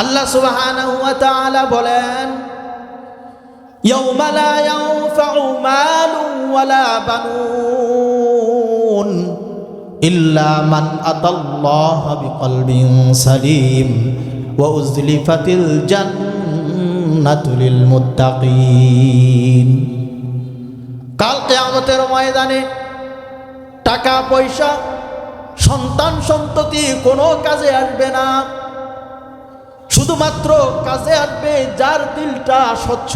আল্লাহ সুবহানাহু ওয়া তাআলা বলেন ইয়াউমা লা ইয়ানফাউ মালুন ওয়ালা বানুন ইল্লা মান আতাল্লাহা বিকলবিন সালিম ওয়া উজলিফাতিল জান্নাতু লিল মুত্তাকিন। কাল কিয়ামতের ময়দানে টাকা পয়সা সন্তান সন্ততি কোনো কাজে আসবে না। শুধুমাত্র কাজে আসবে যার দিলটা স্বচ্ছ।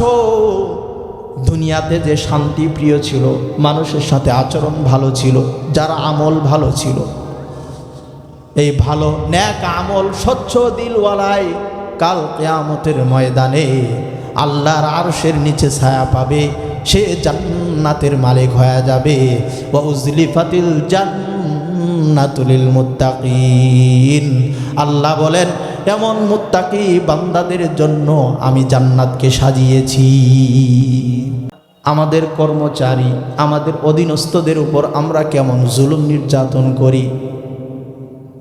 দুনিয়াতে যে শান্তি প্রিয় ছিল, মানুষের সাথে আচরণ ভালো ছিল, যার আমল ভালো ছিল। এই ভালো, ন্যাক আমল, স্বচ্ছ দিলওয়ালাই কাল কেয়ামতের ময়দানে আল্লাহর আরশের নিচে ছায়া পাবে, সে জান্নাতের মালিক হয়ে যাবে। জান্নাতুলিল আল্লাহ বলেন এমন মুত্তাকি বান্দাদের জন্য আমি জান্নাতকে সাজিয়েছি। আমাদের কর্মচারী, আমাদের অধীনস্থদের উপর আমরা কেমন জুলুম নির্যাতন করি?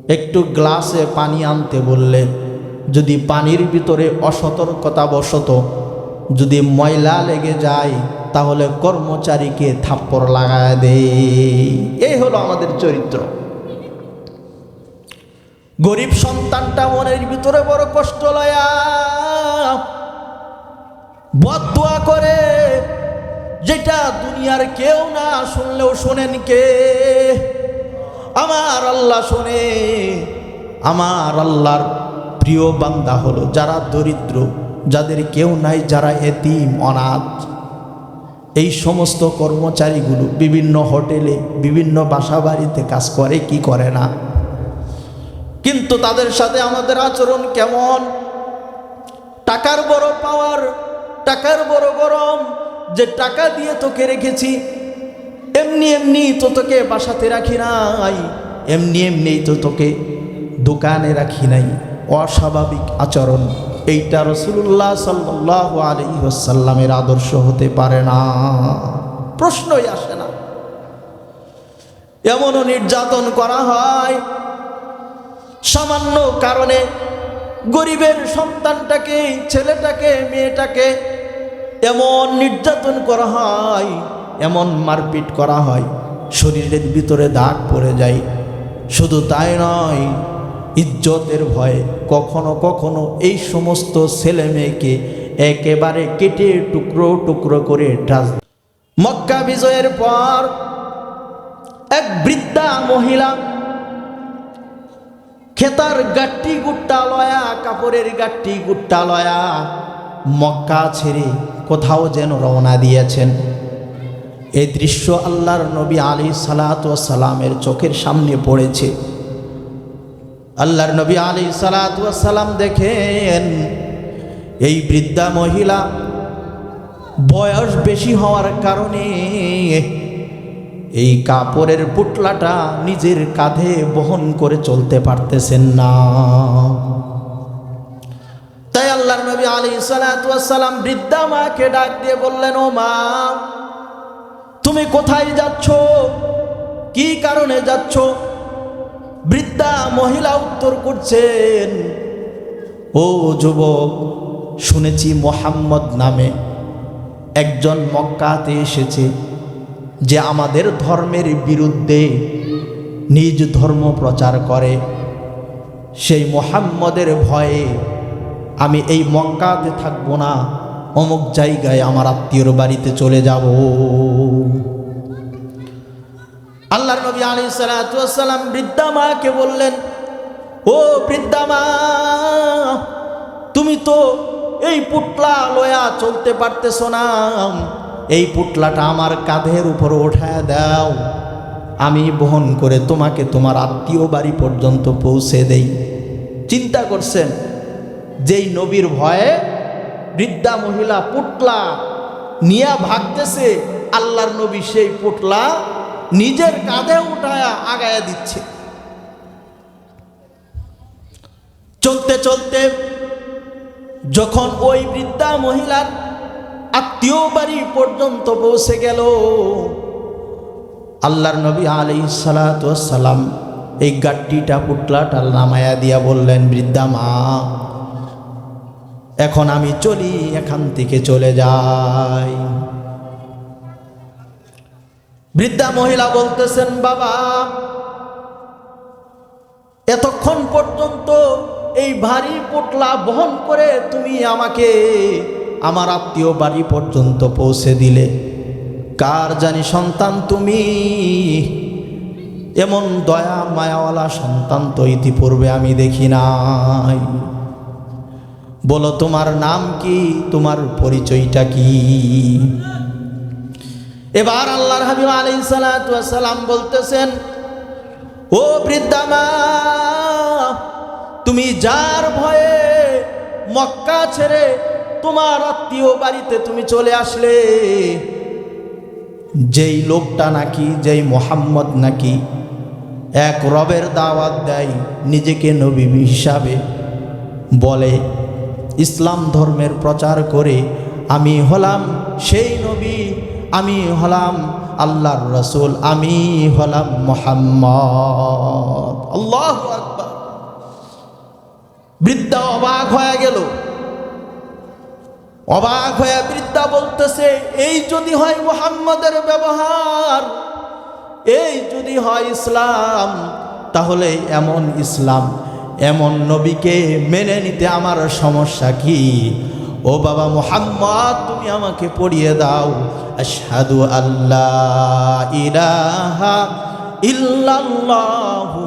একটু গ্লাসে পানি আনতে বললে, যদি পানির ভিতরে অসতর্কতা বশত যদি ময়লা লেগে যায়, তাহলে কর্মচারীকে থাপ্পড় লাগায় দেয় এই হলো আমাদের চরিত্র। গরিব সন্তানটা মনের ভিতরে বড় কষ্ট লয়া বদুয়া করে, যেটা দুনিয়ার কেউ না শুনলেও শোনেন কে? আমার আল্লাহ শোনে, আমার আল্লাহর প্রিয় বান্দা হলো যারা দরিদ্র, যাদের কেউ নাই, যারা এতিম, অনাথ। এই সমস্ত কর্মচারীগুলো বিভিন্ন হোটেলে, বিভিন্ন বাসা বাড়িতে কাজ করে, কি করে না? কিন্তু তাদের সাথে আমাদের আচরণ কেমন? টাকার বড় পাওয়ার, টাকার বড় গরম, যে টাকা দিয়ে তোকে রেখেছি, এমনি এমনি তো তোকে বাসাতে রাখি নাই, এমনি এমনি তো তোকে দোকানে রাখি নাই। অস্বাভাবিক আচরণ। এইটা রসুল্লাহ সাল্লাহ আলহিসাল্লামের আদর্শ হতে পারে না। প্রশ্নই আসে না। এমনও নির্যাতন করা হয় সামান্য কারণে গরিবের সন্তানটাকে, ছেলেটাকে, মেয়েটাকে এমন নির্যাতন করা হয়, এমন মারপিট করা হয়, শরীরের ভিতরে দাগ পড়ে যায়। শুধু তাই নয়, ইজ্জতের ভয়ে কখনো কখনো এই সমস্ত ছেলে মেয়েকে একেবারে কেটে টুকরো টুকরো করে ডাস মক্কা বিজয়ের পর এক বৃদ্ধা মহিলা খেতার গাট্টি গুট্টা লয়া, কাপড়ের গাট্টি গুট্টা লয়া, মক্কা ছেড়ে কোথাও যেন রওনা দিয়েছেন। এই দৃশ্য আল্লাহর নবী আলী সালাত সালামের চোখের সামনে পড়েছে। আল্লাহর নবী আলী সালাত সালাম দেখেন, এই বৃদ্ধা মহিলা বয়স বেশি হওয়ার কারণে এই কাপড়ের পুটলাটা নিজের কাঁধে বহন করে চলতে পারতেছেন না। তাই আল্লাহর নবী আলী সালাম বৃদ্ধা মাকে ডাক দিয়ে বললেন, ও মা, তুমি কোথায় যাচ্ছ? কি কারণে যাচ্ছ? বৃদ্ধা মহিলা উত্তর করছেন, ও যুবক, শুনেছি মোহাম্মদ নামে একজন মক্কাতে এসেছে। যে আমাদের ধর্মের বিরুদ্ধে নিজ ধর্ম প্রচার করে। সেই মোহাম্মদের ভয়ে আমি এই মক্কাতে থাকব না, অমুক জায়গায় আমার আত্মীয়র বাড়িতে চলে যাব। আল্লাহর নবী আলী সালাম বৃদ্ধা মাকে বললেন, ও বৃদ্ধা মা, তুমি তো এই পুটলা লয়া চলতে পারতেছ না। এই পুটলাটা আমার কাঁধের উপর ওঠায় দাও। আমি বহন করে তোমাকে তোমার আত্মীয় বাড়ি পর্যন্ত পৌঁছে দেই। চিন্তা করছেন, যেই নবীর ভয়ে বৃদ্ধা মহিলা পুটলা নিয়া ভাগতেছে, আল্লাহর নবী সেই পুটলা নিজের কাঁধে উঠায়া আগায়া দিচ্ছে। চলতে চলতে যখন ওই বৃদ্ধা মহিলার আত্মীয় বাড়ি পর্যন্ত পৌঁছে গেল। আল্লাহর নবী আলি সালাম এই গাড্ডিটা পুটলাটা নামায়া দিয়া বললেন, বৃদ্ধা মা, এখন আমি চলি, এখান থেকে চলে যাই। বৃদ্ধা মহিলা বলতেছেন, বাবা, এতক্ষণ পর্যন্ত এই ভারী পোটলা বহন করে তুমি আমাকে আমার আত্মীয় বাড়ি পর্যন্ত পৌঁছে দিলে। কার জানি সন্তান তুমি? এমন দয়া মায়াওয়ালা সন্তান তো ইতিপূর্বে আমি দেখি নাই। বলো, তোমার নাম কি? তোমার পরিচয়টা কি? এবার আল্লাহর হাবিব আলাই সালাম বলতেছেন, ও বৃদ্ধা মা তুমি যার ভয়ে মক্কা ছেড়ে তোমার আত্মীয় বাড়িতে তুমি চলে আসলে। যেই লোকটা নাকি, যেই মোহাম্মদ নাকি এক রবের দাওয়াত দেয় নিজেকে নবী হিসাবে বলে, ইসলাম ধর্মের প্রচার করে আমি হলাম সেই নবী, আমি হলাম আল্লাহর রসুল, আমি হলাম মোহাম্মদ। আল্লাহ বৃদ্ধা অবাক হয়ে গেল। অবাক হয়ে বৃদ্ধা বলতেছে, এই যদি হয় মোহাম্মদের ব্যবহার, এই যদি হয় ইসলাম, তাহলে এমন ইসলাম, এমন নবীকে মেনে নিতে আমার সমস্যা কি? ও বাবা মোহাম্মদ, তুমি আমাকে পড়িয়ে দাও, আশহাদু আল্লাহ ইলাহা ইল্লাল্লাহু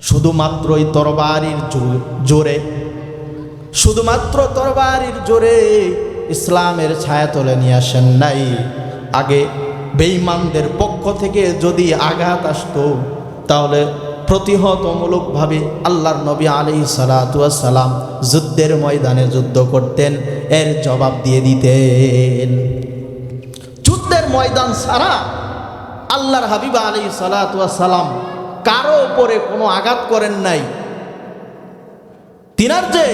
শুধুমাত্রই তরবারির জোরে। শুধুমাত্র তরবারির জোরে ইসলামের ছায়া তোলে নিয়ে আসেন নাই। আগে বেঈমানদের পক্ষ থেকে যদি আঘাত আসতো, তাহলে প্রতিহতমূলকভাবে আল্লাহর নবী আলি সালাম যুদ্ধের ময়দানে যুদ্ধ করতেন, এর জবাব দিয়ে দিতেন। যুদ্ধের ময়দান ছাড়া আল্লাহর হাবিবা আলী সালাম কারও ওপরে কোনো আঘাত করেন নাই। তিনার যে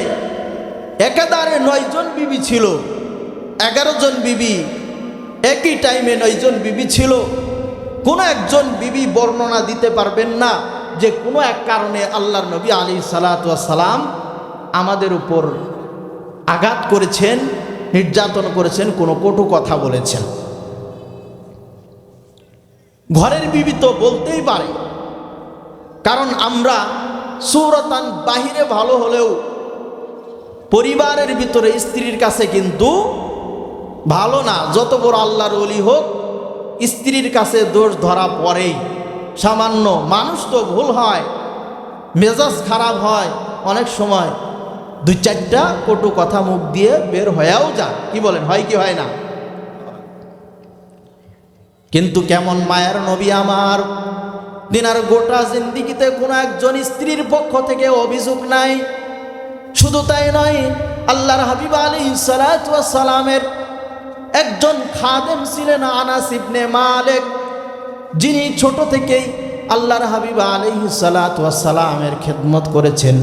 একাধারে নয়জন বিবি ছিল, এগারো জন বিবি একই টাইমে নয়জন বিবি ছিল, কোনো একজন বিবি বর্ণনা দিতে পারবেন না যে কোনো এক কারণে আল্লাহর নবী আলী সালাম আমাদের উপর আঘাত করেছেন, নির্যাতন করেছেন, কোনো কটু কথা বলেছেন। ঘরের বিবি তো বলতেই পারে। কারণ আমরা সুরতান বাহিরে ভালো হলেও পরিবারের ভিতরে স্ত্রীর কাছে কিন্তু ভালো না। যত বড় আল্লাহর অলি হোক, স্ত্রীর কাছে দোষ ধরা পড়েই। সামান্য মানুষ তো ভুল হয়, মেজাজ খারাপ হয় অনেক সময়। দুই চারটা কটু কথা মুখ দিয়ে বের হয়েও যায় কি বলেন, হয় কি হয় না? কিন্তু কেমন মায়ের নবী আমার? দিনার গোটা জিন্দিগিতে কোনো একজন স্ত্রীর পক্ষ থেকে অভিযোগ নাই। শুধু তাই নয়, আল্লাহর হাবিব আলী সালামের একজন খাদেম ছিলেন আনাস ইবনে মালিক, যিনি ছোট থেকেই আল্লাহর হাবিব আলী সালামের খেদমত করেছেন।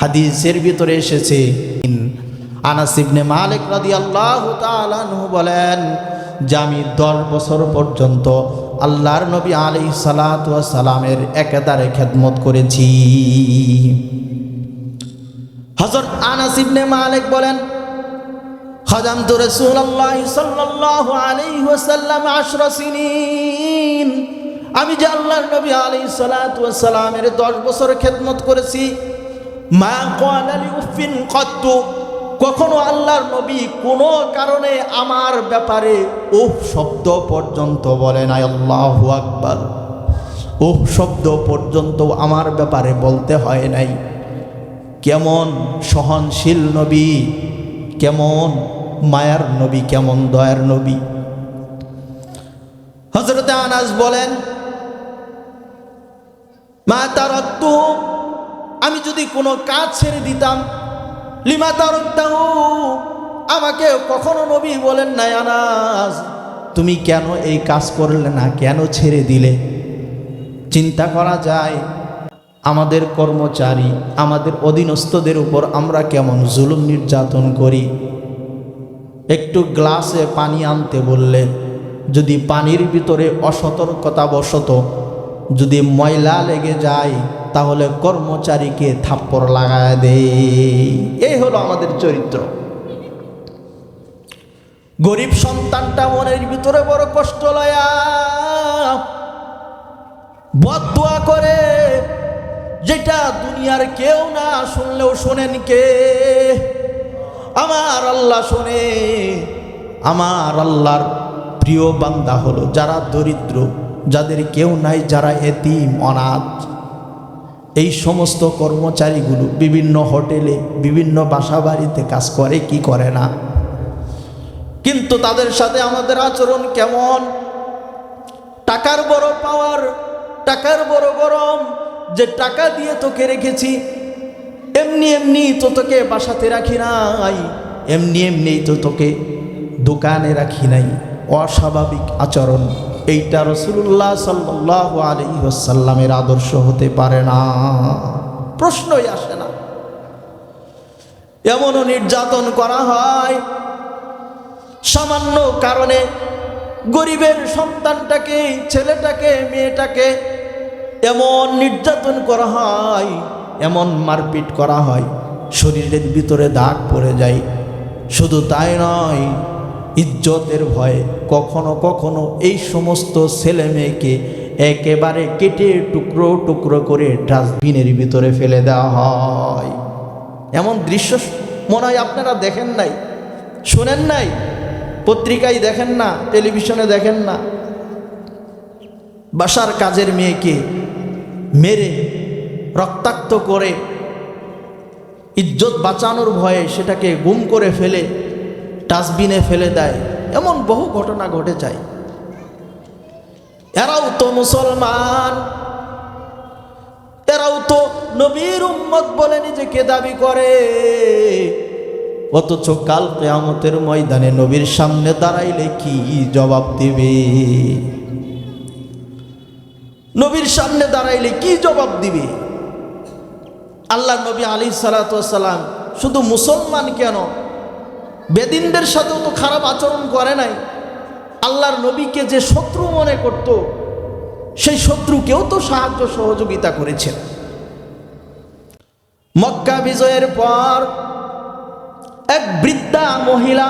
হাদিসের ভিতরে এসেছে, আনাস ইবনে মালিক তাআলা আনহু বলেন যে আমি দশ বছর পর্যন্ত আল্লাহর নবী আলী সালামের একেদারে খেদমত করেছি। হজরত আনাস ইবনে মালিক বলেন খাদামতু রাসূলুল্লাহ সাল্লাল্লাহু আলাইহি ওয়াসাল্লাম 10 সিনিন। আমি যে আল্লাহর নবী আলাইহিস সালাতু ওয়াসালামের 10 বছর খেদমত করেছি, মা ক্বালা লি উফিন কত্তু কখনো আল্লাহর নবী কোনো কারণে আমার ব্যাপারে উফ শব্দ পর্যন্ত বলে নাই, আল্লাহু আকবার। উফ শব্দ পর্যন্ত আমার ব্যাপারে বলতে হয় নাই। কেমন সহনশীল নবী, কেমন মায়ার নবী, কেমন দয়ার নবী। হজরত আনাস বলেন, মা তার আমি যদি কোনো কাজ ছেড়ে দিতাম লিমা তার আমাকে কখনো নবী বলেন নাই, আনাস, তুমি কেন এই কাজ করলে না? কেন ছেড়ে দিলে? চিন্তা করা যায়, আমাদের কর্মচারী, আমাদের অধীনস্থদের উপর আমরা কেমন জুলুম নির্যাতন করি? একটু গ্লাসে পানি আনতে বললে, যদি পানির ভিতরে অসতর্কতা বশত যদি ময়লা লেগে যায় তাহলে কর্মচারীকে থাপ্পড় লাগায় দেয় এই হলো আমাদের চরিত্র। গরিব সন্তানটা মনের ভিতরে বড় কষ্ট লয়া বদুয়া করে, যেটা দুনিয়ার কেউ না শুনলেও শোনেন কে? আমার আল্লাহ শোনে, আমার আল্লাহর প্রিয় বান্দা হলো যারা দরিদ্র, যাদের কেউ নাই, যারা এতিম, অনাথ। এই সমস্ত কর্মচারীগুলো বিভিন্ন হোটেলে, বিভিন্ন বাসা বাড়িতে কাজ করে, কি করে না? কিন্তু তাদের সাথে আমাদের আচরণ কেমন? টাকার বড় পাওয়ার টাকার বড় গরম, যে টাকা দিয়ে তোকে রেখেছি, এমনি এমনি তো তোকে বাসাতে রাখি নাই, এমনি এমনি তো তোকে দোকানে রাখি নাই। অস্বাভাবিক আচরণ। এইটা রসুল্লাহ সাল্লাহ আলী ওসাল্লামের আদর্শ হতে পারে না। প্রশ্নই আসে না। এমনও নির্যাতন করা হয়। সামান্য কারণে গরিবের সন্তানটাকে, ছেলেটাকে, মেয়েটাকে এমন নির্যাতন করা হয়, এমন মারপিট করা হয়, শরীরের ভিতরে দাগ পড়ে যায়। শুধু তাই নয় ইজ্জতের ভয়ে। কখনো কখনো এই সমস্ত ছেলে মেয়েকে একেবারে কেটে টুকরো টুকরো করে ডাস্টবিনের ভিতরে ফেলে দেওয়া হয়। এমন দৃশ্য মনে হয় আপনারা দেখেন নাই, শোনেন নাই, পত্রিকায় দেখেন না, টেলিভিশনে দেখেন না। বাসার কাজের মেয়েকে মেরে, রক্তাক্ত করে, ইজ্জত বাঁচানোর ভয়ে সেটাকে গুম করে ফেলে ডাস্টবিনে ফেলে দেয়। এমন বহু ঘটনা ঘটে যায়। এরাও তো মুসলমান। এরাও তো নবীর উম্মত বলে নিজেকে দাবি করে। অথচ কাল কেয়ামতের ময়দানে নবীর সামনে দাঁড়াইলে কি জবাব দিবে? নবীর সামনে দাঁড়াইলে কি জবাব দিবে? আল্লাহ নবী আলী সালাতাম শুধু মুসলমান কেন? বেদিনদের সাথেও তো খারাপ আচরণ করে নাই। আল্লাহর নবীকে যে শত্রু মনে করত, সেই শত্রুকেও তো সাহায্য সহযোগিতা করেছেন। মক্কা বিজয়ের পর এক বৃদ্ধা মহিলা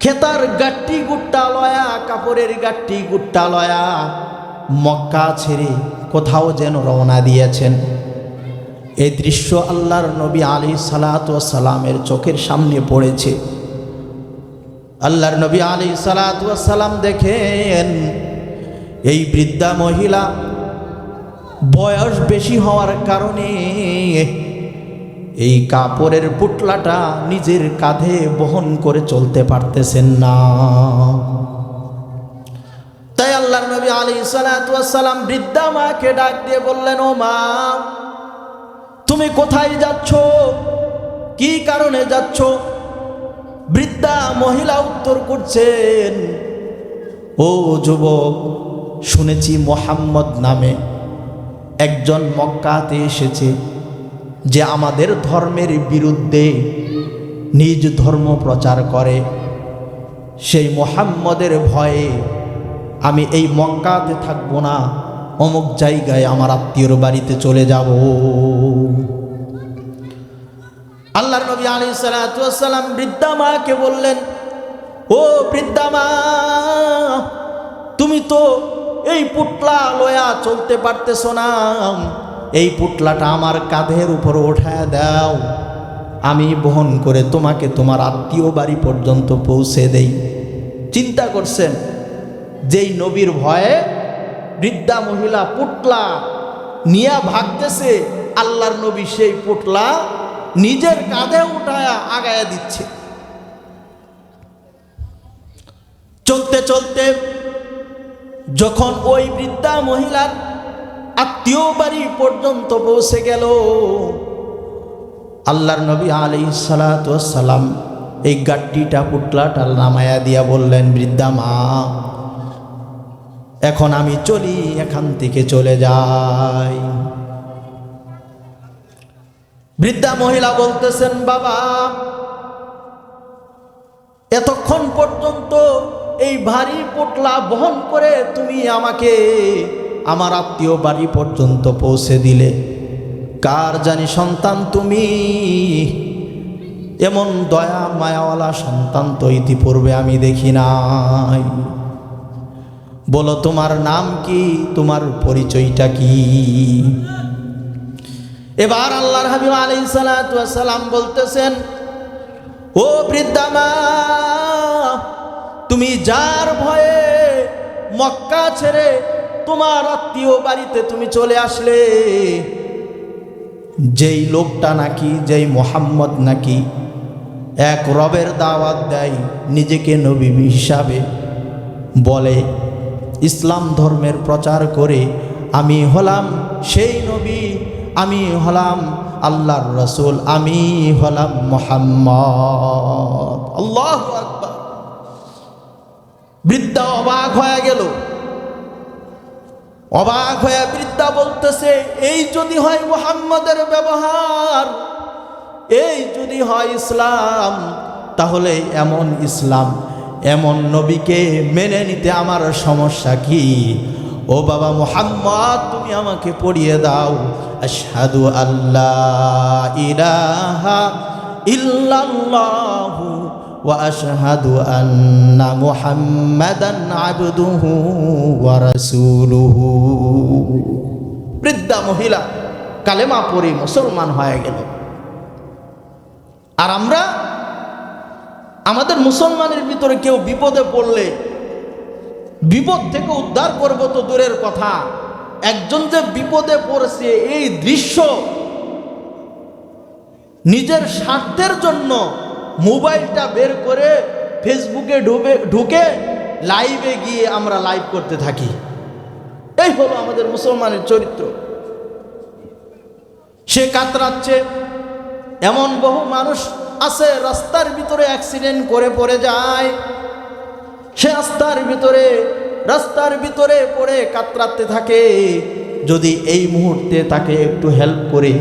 খেতার গাট্টি গুট্টা লয়া, কাপড়ের গাট্টি গুট্টা লয়া মক্কা ছেড়ে কোথাও যেন রওনা দিয়েছেন। এই দৃশ্য আল্লাহর নবী আলী সালাত সালামের চোখের সামনে পড়েছে। আল্লাহর নবী আলী সালাত সালাম দেখেন, এই বৃদ্ধা মহিলা বয়স বেশি হওয়ার কারণে এই কাপড়ের পুটলাটা নিজের কাঁধে বহন করে চলতে পারতেছেন না। তাই আল্লাহ নবী আলী সালাম বৃদ্ধা মাকে ডাক দিয়ে বললেন, ও মা তুমি কোথায় যাচ্ছ? কি কারণে যাচ্ছ? বৃদ্ধা মহিলা উত্তর করছেন, ও যুবক, শুনেছি মোহাম্মদ নামে একজন মক্কাতে এসেছে, যে আমাদের ধর্মের বিরুদ্ধে নিজ ধর্ম প্রচার করে। সেই মোহাম্মদের ভয়ে আমি এই মক্কাতে থাকব না। অমুক জায়গায় আমার আত্মীয়র বাড়িতে চলে যাব। আল্লাহর নবী আলী সালাম বৃদ্ধা মাকে বললেন, ও বৃদ্ধা মা, তুমি তো এই পুটলা লয়া চলতে পারতেছ না। এই পুটলাটা আমার কাঁধের উপর ওঠায় দাও। আমি বহন করে তোমাকে তোমার আত্মীয় বাড়ি পর্যন্ত পৌঁছে দেই। চিন্তা করছেন, যেই নবীর ভয়ে বৃদ্ধা মহিলা পুটলা নিয়া ভাগতেছে, আল্লাহর নবী সেই পুটলা নিজের কাঁধে উঠায়া আগায়া দিচ্ছে। চলতে চলতে যখন ওই বৃদ্ধা মহিলার আত্মীয় বাড়ি পর্যন্ত পৌঁছে গেল, আল্লাহর নবী আলি সালাম এই গাট্টিটা পুটলাটা নামায়া দিয়া বললেন, বৃদ্ধা মা এখন আমি চলি, এখান থেকে চলে যাই। বৃদ্ধা মহিলা বলতেছেন, বাবা, এতক্ষণ পর্যন্ত এই ভারী পোটলা বহন করে তুমি আমাকে আমার আত্মীয় বাড়ি পর্যন্ত পৌঁছে দিলে। কার জানি সন্তান তুমি? এমন দয়া, মায়াওয়ালা সন্তান তো ইতিপূর্বে আমি দেখি নাই। বলো, তোমার নাম কি? তোমার পরিচয়টা কি? এবার আল্লাহর হাবিব আলাই সালাম বলতেছেন, ও বৃদ্ধা মা তুমি যার ভয়ে মক্কা ছেড়ে তোমার আত্মীয় বাড়িতে তুমি চলে আসলে, যেই লোকটা নাকি, যেই মোহাম্মদ নাকি এক রবের দাওয়াত দেয়, নিজেকে নবী হিসাবে বলে ইসলাম ধর্মের প্রচার করে আমি হলাম সেই নবী, আমি হলাম আল্লাহর রসুল, আমি হলাম মোহাম্মদ। আল্লাহ আকবার। বৃদ্ধা অবাক হয়ে গেল। অবাক হয়ে বৃদ্ধা বলতেছে, এই যদি হয় মোহাম্মদের ব্যবহার, এই যদি হয় ইসলাম, তাহলে এমন ইসলাম এমন নবীকে মেনে নিতে আমার সমস্যা কি? ও বাবা মোহাম্মদ, তুমি আমাকে পড়িয়ে দাও। আশহাদু আল্লাহ ইলাহা ইল্লাল্লাহু ওয়া আশহাদু আন্না মুহাম্মাদান আবদুহু ওয়া রাসূলুহু। বৃদ্ধা মহিলা, কালেমা পড়ে মুসলমান হয়ে গেল। আর আমরা আমাদের মুসলমানের ভিতরে কেউ বিপদে পড়লে, বিপদ থেকে উদ্ধার করব তো দূরের কথা। একজন যে বিপদে পড়েছে, এই দৃশ্য নিজের স্বার্থের জন্য মোবাইলটা বের করে ফেসবুকে ঢুকে ঢুকে লাইভে গিয়ে আমরা লাইভ করতে থাকি। এই হলো আমাদের মুসলমানের চরিত্র। সে কাতরাচ্ছে, এমন বহু মানুষ আছে, রাস্তার ভিতরে অ্যাক্সিডেন্ট করে পড়ে যায়। সে রাস্তার ভিতরে রাস্তার ভিতরে পড়ে কাতরাতে থাকে। যদি এই মুহূর্তে তাকে একটু হেল্প করে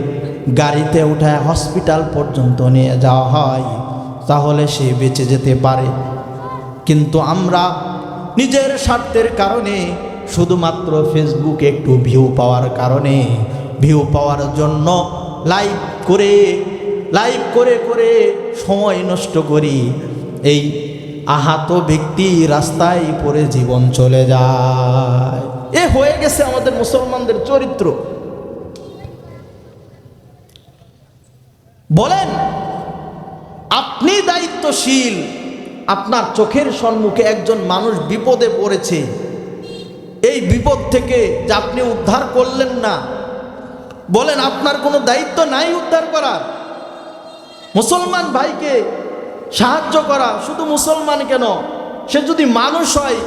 গাড়িতে উঠায় হসপিটাল পর্যন্ত নিয়ে যাওয়া হয়, তাহলে সে বেঁচে যেতে পারে। কিন্তু আমরা নিজের স্বার্থের কারণে, শুধুমাত্র ফেসবুকে একটু ভিউ পাওয়ার কারণে ভিউ পাওয়ার জন্য লাইভ করে লাইভ করে করে সময় নষ্ট করি। এই আহত ব্যক্তি রাস্তায় পড়ে জীবন চলে যায়। এ হয়ে গেছে আমাদের মুসলমানদের চরিত্র। বলেন, আপনি দায়িত্বশীল, আপনার চোখের সম্মুখে একজন মানুষ বিপদে পড়েছে। এই বিপদ থেকে যে আপনি উদ্ধার করলেন না। বলেন, আপনার কোনো দায়িত্ব নাই উদ্ধার করার। মুসলমান ভাইকে সাহায্য করা, শুধু মুসলমান কেন? সে যদি মানুষ হয়,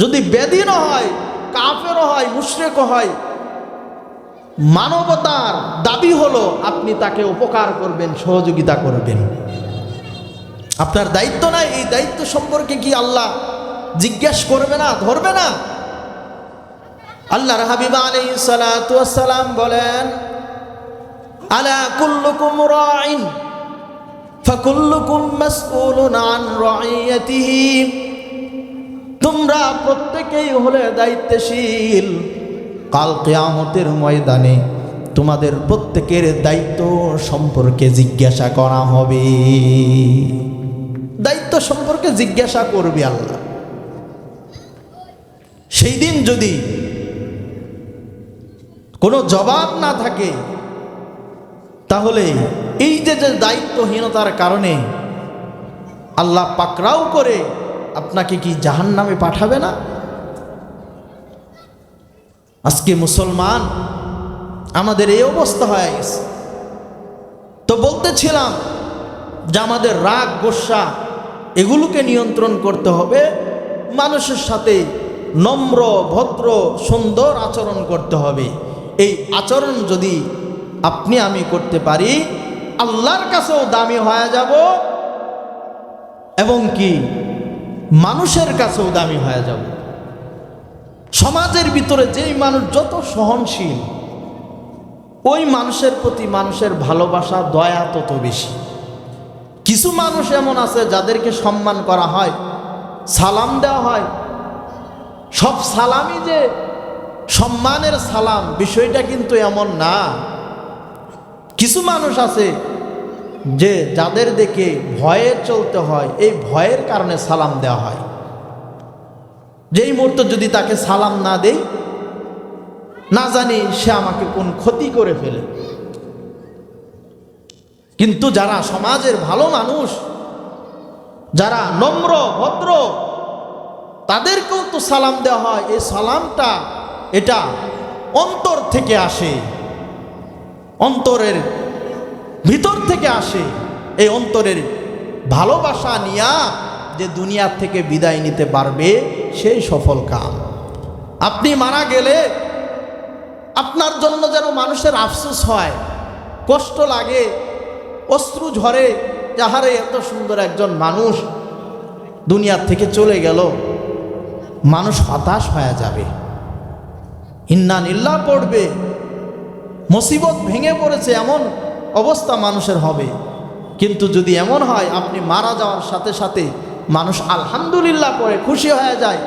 যদি বেদিনও হয়, কাফেরও হয়, মুশরেকও হয়, মানবতার দাবি হলো আপনি তাকে উপকার করবেন, সহযোগিতা করবেন। আপনার দায়িত্ব নাই, এই দায়িত্ব সম্পর্কে কি আল্লাহ জিজ্ঞেস করবে না, ধরবে না? আল্লাহর হাবিবা আলাই সালাম বলেন আলা কুল্লুকুম রাইন, ফাকুল্লুকুম মাসউলুন আন রাইয়াতিহি। তোমরা প্রত্যেকেই হলে দায়িত্বশীল। কাল কেয়ামতের ময়দানে তোমাদের প্রত্যেকের দায়িত্ব সম্পর্কে জিজ্ঞাসা করা হবে। দায়িত্ব সম্পর্কে জিজ্ঞাসা করবে আল্লাহ। সেই দিন যদি কোনো জবাব না থাকে তাহলে এই যে যে দায়িত্বহীনতার কারণে আল্লাহ পাকরাও করে আপনাকে কি জাহান নামে পাঠাবে না? আজকে মুসলমান, আমাদের এই অবস্থা হয়ে গেছে। তো বলতেছিলাম যে আমাদের রাগ, গোসা এগুলোকে নিয়ন্ত্রণ করতে হবে। মানুষের সাথে নম্র, ভদ্র, সুন্দর আচরণ করতে হবে। এই আচরণ যদি আপনি আমি করতে পারি, আল্লাহর কাছেও দামি হয়ে যাব এবং কি মানুষের কাছেও দামি হয়ে যাব। সমাজের ভিতরে যেই মানুষ যত সহনশীল, ওই মানুষের প্রতি মানুষের ভালোবাসা, দয়া তত বেশি। কিছু মানুষ এমন আছে যাদেরকে সম্মান করা হয়, সালাম দেওয়া হয়। সব সালামই যে সম্মানের সালাম, বিষয়টা কিন্তু এমন না। কিছু মানুষ আছে যে যাদের দেখে ভয়ে চলতে হয়, এই ভয়ের কারণে সালাম দেওয়া হয়। যেই মুহূর্তে যদি তাকে সালাম না দেই, না জানি সে আমাকে কোন ক্ষতি করে ফেলে। কিন্তু যারা সমাজের ভালো মানুষ, যারা নম্র, ভদ্র, তাদেরকেও তো সালাম দেওয়া হয়। এই সালামটা এটা অন্তর থেকে আসে। অন্তরের ভিতর থেকে আসে এই অন্তরের ভালোবাসা নিয়া যে দুনিয়ার থেকে বিদায় নিতে পারবে সেই সফল কাম আপনি মারা গেলে আপনার জন্য যেন মানুষের আফসোস হয়, কষ্ট লাগে, অশ্রু ঝরে, যাহারে এত সুন্দর একজন মানুষ দুনিয়ার থেকে চলে গেল, মানুষ হতাশ হয়ে যাবে। ইন্না নিল্লা পড়বে মুসিবত ভেঙে পড়েছে, এমন অবস্থা মানুষের হবে। কিন্তু যদি এমন হয়, আপনি মারা যাওয়ার সাথে সাথে মানুষ আলহামদুলিল্লাহ করে খুশি হয়ে যায়,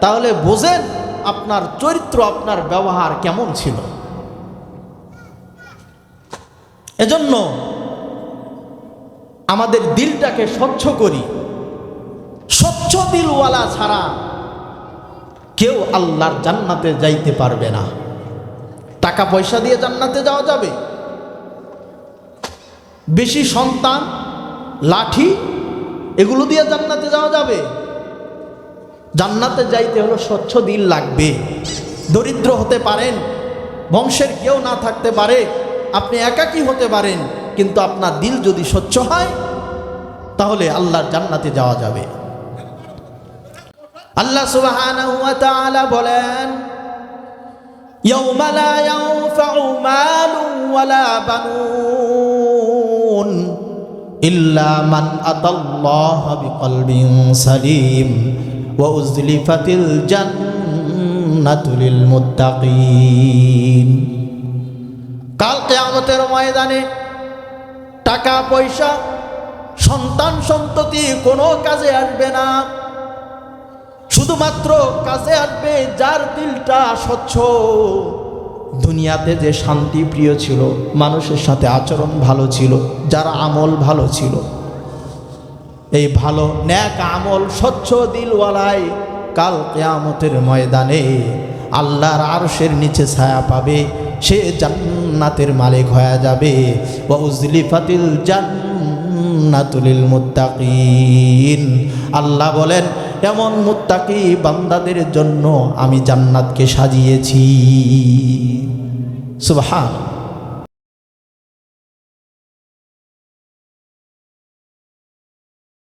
তাহলে বোঝেন আপনার চরিত্র, আপনার ব্যবহার কেমন ছিল। এজন্য আমাদের দিলটাকে স্বচ্ছ করি। স্বচ্ছ দিলওয়ালা ছাড়া কেউ আল্লাহর জান্নাতে যাইতে পারবে না। টাকা পয়সা দিয়ে জান্নাতে যাওয়া যাবে? বেশি সন্তান, লাঠি, এগুলো দিয়ে জান্নাতে যাওয়া যাবে? জান্নাতে যাইতে হলো স্বচ্ছ দিল লাগবে। দরিদ্র হতে পারেন, বংশের কেউ না থাকতে পারে, আপনি একাকী হতে পারেন, কিন্তু আপনার দিল যদি স্বচ্ছ হয়, তাহলে আল্লাহর জান্নাতে যাওয়া যাবে। আল্লাহ তাআলা বলেন يوم لا ينفع مال ولا بنون إلا من أتى الله بقلب سليم وأزلفت الجنة للمتقين কাল কেয়ামতের ময়দানে টাকা পয়সা সন্তান সন্ততি কোনো কাজে আসবে না শুধুমাত্র কাজে আসবে যার দিলটা স্বচ্ছ। দুনিয়াতে যে শান্তি প্রিয় ছিল, মানুষের সাথে আচরণ ভালো ছিল, যার আমল ভালো ছিল। এই ভালো, ন্যাক আমল, স্বচ্ছ দিলওয়ালাই কাল কেয়ামতের ময়দানে আল্লাহর আরশের নিচে ছায়া পাবে, সে জান্নাতের মালিক হয়ে যাবে। ও উজলিফাতিল জান্নাতুলিল মুত্তাকিন। আল্লাহ বলেন এমন মুত্তাকি বান্দাদের জন্য আমি জান্নাতকে সাজিয়েছি। সুবহান।